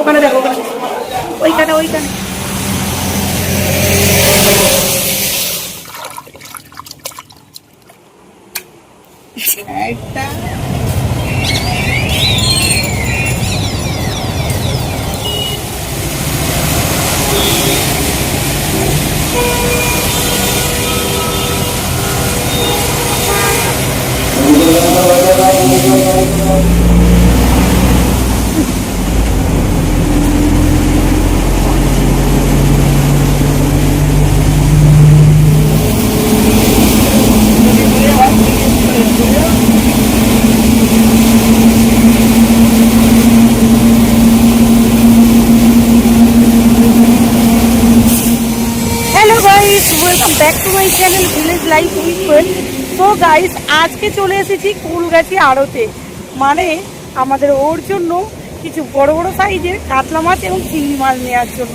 ওখানে দেখো ওখানে। ওইখানে ওইখানে। Hello guys welcome back to my channel village life with so guys আজকে চলে এসেছি কুলগাছি আড়তে। মানে আমাদের ওর জন্য কিছু বড় বড় সাইজের কাতলা মাছ এবং চিংড়ি মাছ নেওয়ার জন্য।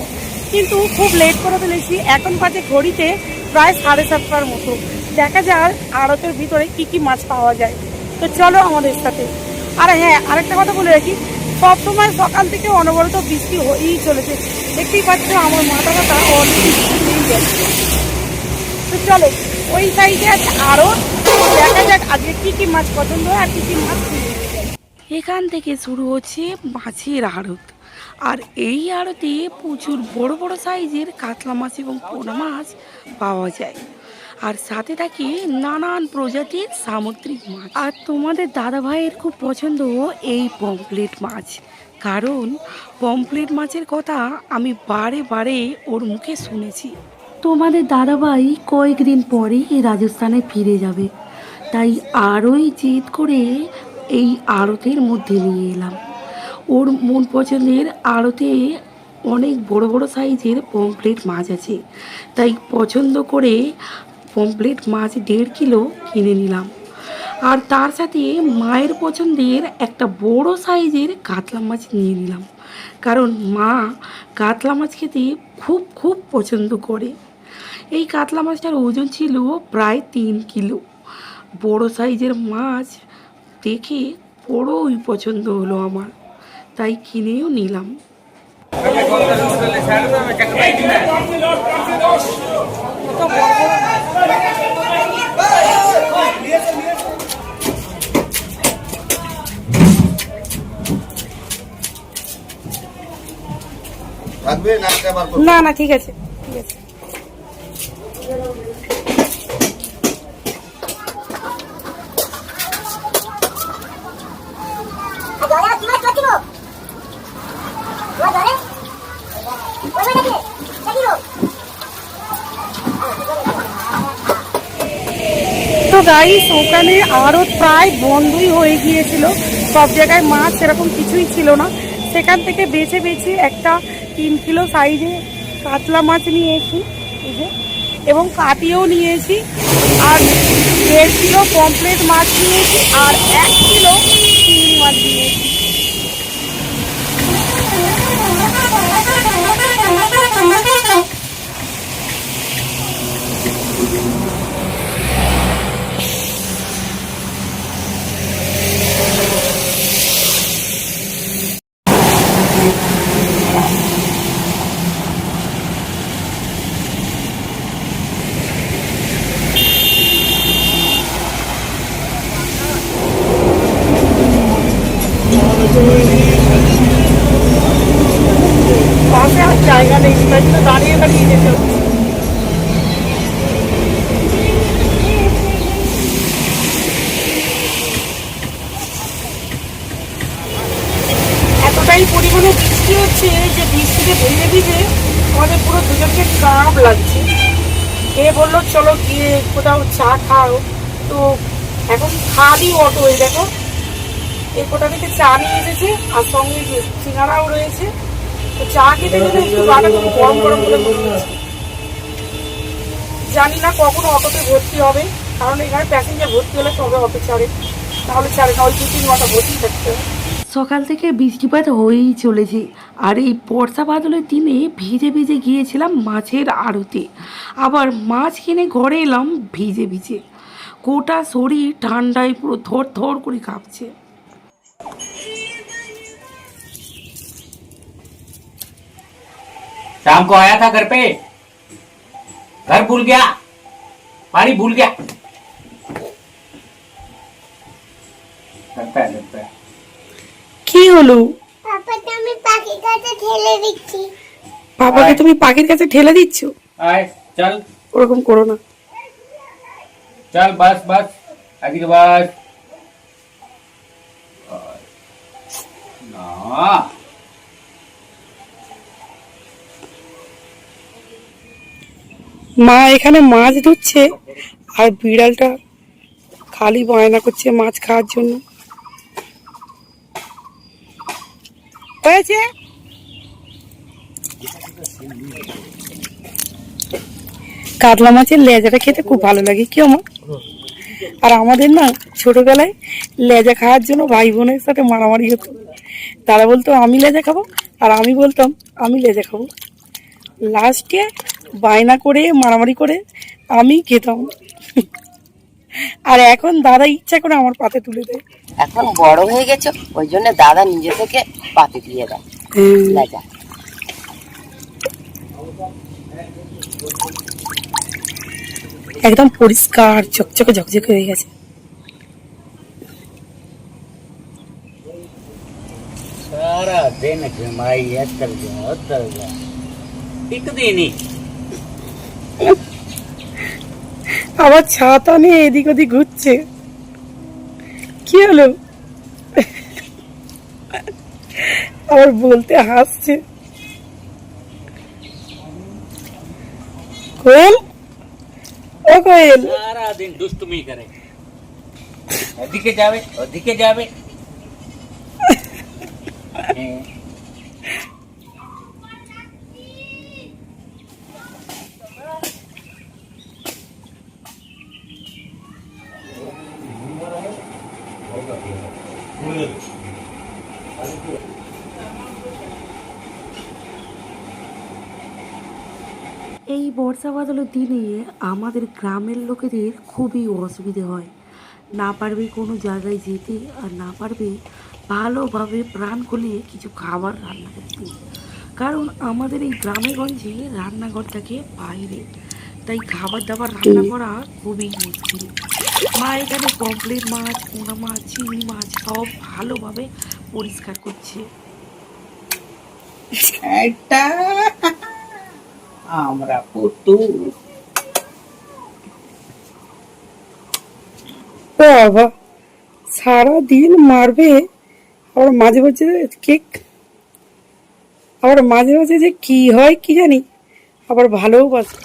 কিন্তু খুব লেট করে ফেলেছি। এখন বাজে ঘড়িতে প্রায় সাড়ে সাতটার মতো। দেখা যাক আড়তের ভিতরে কি কি মাছ পাওয়া যায়। তো চলো আমাদের সাথে। আর হ্যাঁ আরেকটা কথা বলে রাখি। সবসময় সকাল থেকে অনবরত বৃষ্টি হয়েই চলেছে। দেখতেই পাচ্ছ আমার মাথা ব্যথা যাচ্ছে। তো চলো। ওই সাইডে আছে আরও দেখা যাক আজকে কি মাছ পছন্দ হয় আর কি মাছ। এখান থেকে শুরু হচ্ছে মাছের আড়ত। আর এই আড়তে প্রচুর বড় বড় সাইজের কাতলা মাছ এবং পোনা মাছ পাওয়া যায়। আর সাথে থাকে নানান প্রজাতির সামুদ্রিক মাছ। আর তোমাদের দাদা ভাইয়ের খুব পছন্দ এই পমপ্লেট মাছ। কারণ পমপ্লেট মাছের কথা আমি বারে বারে ওর মুখে শুনেছি। তোমাদের দাদাভাই কয়েকদিন পরেই রাজস্থানে ফিরে যাবে। তাই আরোই জেদ করে এই আড়তের মধ্যে নিয়ে এলাম। ওর মন পছন্দের আড়তে অনেক বড় বড় সাইজের পমপ্লেট মাছ আছে। তাই পছন্দ করে পমপ্লেট মাছ দেড় কিলো কিনে নিলাম। আর তার সাথে মায়ের পছন্দের একটা বড় সাইজের কাতলা মাছ নিয়ে নিলাম। কারণ মা কাতলা মাছ খেতে খুব খুব পছন্দ করে। এই কাতলা মাছটার ওজন ছিল প্রায় তিন কিলো। বড় সাইজের মাছ দেখে বড়ই পছন্দ হলো আমার তাই কিনেও নিলাম? না না ঠিক আছে ঠিক আছে তো গাইস ওখানে আরও প্রায় বন্ধই হয়ে গিয়েছিল। সব জায়গায় মাছ সেরকম কিছুই ছিল না। সেখান থেকে বেছে বেছে একটা তিন কিলো সাইজে কাতলা মাছ নিয়েছি এবং কাটিও নিয়েছি। আর দেড় কিলো পমপ্লেট মাছ নিয়েছি, আর এক কিলো চিংড়ি মাছ নিয়েছি। পাশে আর জায়গা নেই তাই জন্য দাঁড়িয়ে দাঁড়িয়ে যেতে হচ্ছে এতটাই পরিমাণে বৃষ্টি হচ্ছে যে বৃষ্টিতে ভিজে ভিজে আমাদের পুরো দুজনকে খারাপ লাগছে। এ বলল, চলো গিয়ে কোথাও চা খাও। তো এখন খালি অটো এই দেখো। এই কোটা থেকে চা নিয়ে এসেছে, আর সঙ্গে সিঙ্গারাও রয়েছে। তো চা খেতে খেতে একটু গাটা গরম গরম করে জানি না কখন অটোতে ভর্তি হবে, কারণ এখানে প্যাসেঞ্জার ভর্তি হলে তবে অটো ছাড়ে। তাহলে ছাড়ে না, ওই দু তিন ঘণ্টা ভর্তি থাকতে হবে। সকাল থেকে বৃষ্টিপাত হয়েই চলেছে। আর এই বর্ষা বাদলের দিনে ভিজে ভিজে গিয়েছিলাম মাছের আড়তে। আবার মাছ কিনে ঘরে এলাম ভিজে ভিজে। গোটা শরীর ঠান্ডায় পুরো থর থর করে কাঁপছে। शाम को आया था घर पे। घर भूल गया। पानी भूल गया। लगता है लगता है কি হলো? বাবাকে তুমি পাখির কাছে ঠেলে দিচ্ছ? আয় চল। ওরকম করো না। চল বাস বাস। বাস। না। মা এখানে মাছ ধরছে আর বিড়ালটা খালি বায়না করছে মাছ খাওয়ার জন্য। হয়েছে? কাতলা মাছের লেজাটা খেতে খুব ভালো লাগে, কি আমার আর আমাদের না ছোটবেলায় লেজা খাওয়ার জন্য ভাই বোনের সাথে মারামারি হতো। তারা বলতো, আমি লেজা খাব? আর আমি বলতাম, আমি লেজা খাব। লাস্টে বায়না করে, মারামারি করে আমি খেতাম। আর এখন দাদা ইচ্ছা করে আমার পাতে তুলে দেয়। এখন বড় হয়ে গেছে ওই জন্য দাদা নিজে থেকে পাতি দিয়ে দেয় একদম পরিষ্কার চকচকে ঝকঝকে হয়ে গেছে। সারা আমার ছাতা নিয়ে এদিক ওদিক ঘুরছে। কি হলো? আর বলতে হাসছে। কোয়েল? ও কোয়েল। সারা দিন দুষ্টুমি করে। ওদিকে যাবে ওদিকে যাবে। হ্যাঁ এই বর্ষা বাদলের দিনে আমাদের গ্রামের লোকেদের খুবই অসুবিধে হয়। না পারবে কোনো জায়গায় যেতে আর না পারবে ভালোভাবে প্রাণ খুলে কিছু খাবার রান্না করতে। কারণ আমাদের এই গ্রামে গঞ্জে রান্নাঘর থাকে বাইরে, তাই খাবার দাবার রান্না করা খুবই মুশকিল। মা এখানে পমপ্লেট মাছ পোনা মাছ চিংড়ি মাছ সব ভালোভাবে পরিষ্কার করছে। এটা আমরা পুতু বাবা সারা দিন মারবে? আবার মাঝে মাঝে কেক আবার মাঝে মাঝে যে কি হয় কি জানি? আবার ভালোও বাসে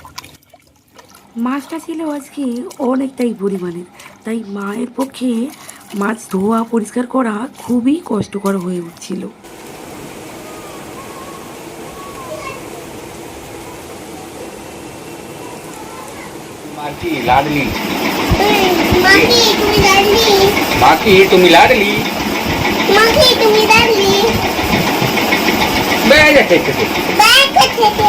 মাছটা ছিল আজকে অনেকটাই পরিমাণের। তাই মায়ের পক্ষে মাছ ধোয়া পরিষ্কার করা খুবই কষ্টকর হয়ে উঠছিল। মাখি তুমি বাকি তুমি লাডলি। মাখি তুমি দাঁড়লি বেড়ে যাচ্ছে ব্যাগ থেকে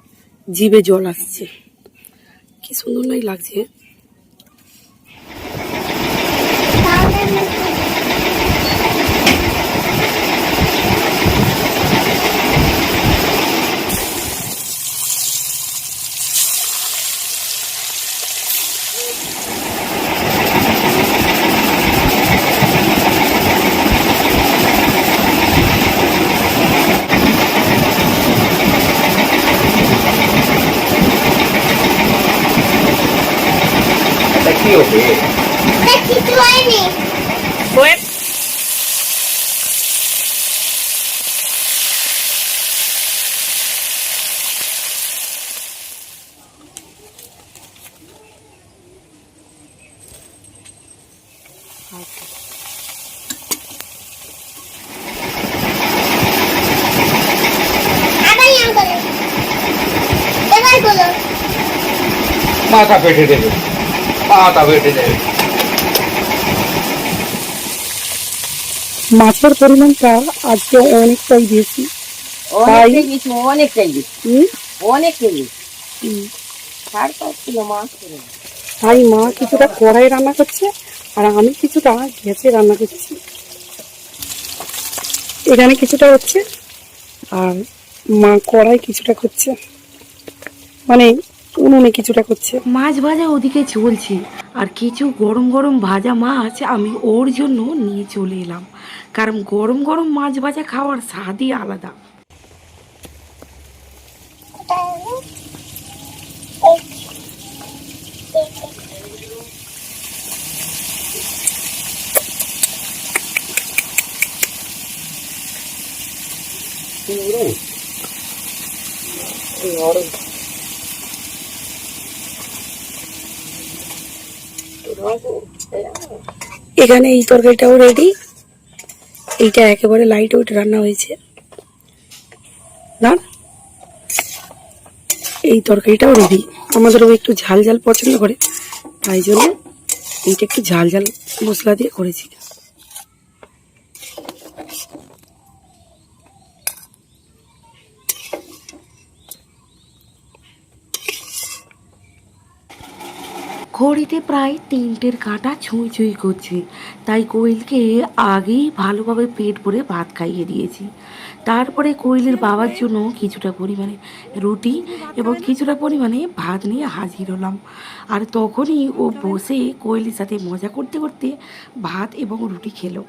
জিভে জল আসছে। কি সুন্দর নাই লাগছে। মাথা পেটে দেবে মাথা পেটে দেবে মাছের পরিমাণটা আজকে অনেকটাই বেশি। অনেকটাই বেশি অনেকটাই বেশি। অনেকটাই বেশি। হুম। সাড়ে পাঁচ কিলো মাছ তাই মা কিছুটা কড়াই রান্না করছে আর আমি কিছুটা গ্যাসে রান্না করছি। এখানে কিছুটা হচ্ছে আর মা কড়াই কিছুটা করছে। মানে উনুনে কিছুটা করছে। মাছ ভাজা ওদিকে চলছে। আর কিছু গরম গরম ভাজা মাছ আমি ওর জন্য নিয়ে চলে এলাম। কারণ গরম গরম মাছ ভাজা খাওয়ার স্বাদই আলাদা। এখানে এই তরকারিটাও রেডি এইটা একেবারে লাইট ওয়েট রান্না হয়েছে। না এই তরকারিটাও রেডি আমাদেরও একটু ঝাল ঝাল পছন্দ করে, তাই জন্য এইটা একটু ঝাল ঝাল মশলা দিয়ে করেছি। ঘড়িতে প্রায় তিনটের কাঁটা ছুঁই ছুঁই করছে। তাই কোয়েলকে আগেই ভালোভাবে পেট ভরে ভাত খাইয়ে দিয়েছি। তারপরে কোয়েলের বাবার জন্য কিছুটা পরিমাণে রুটি এবং কিছুটা পরিমাণে ভাত নিয়ে হাজির হলাম। আর তখনই ও বসে কোয়েলের সাথে মজা করতে করতে ভাত এবং রুটি খেলো।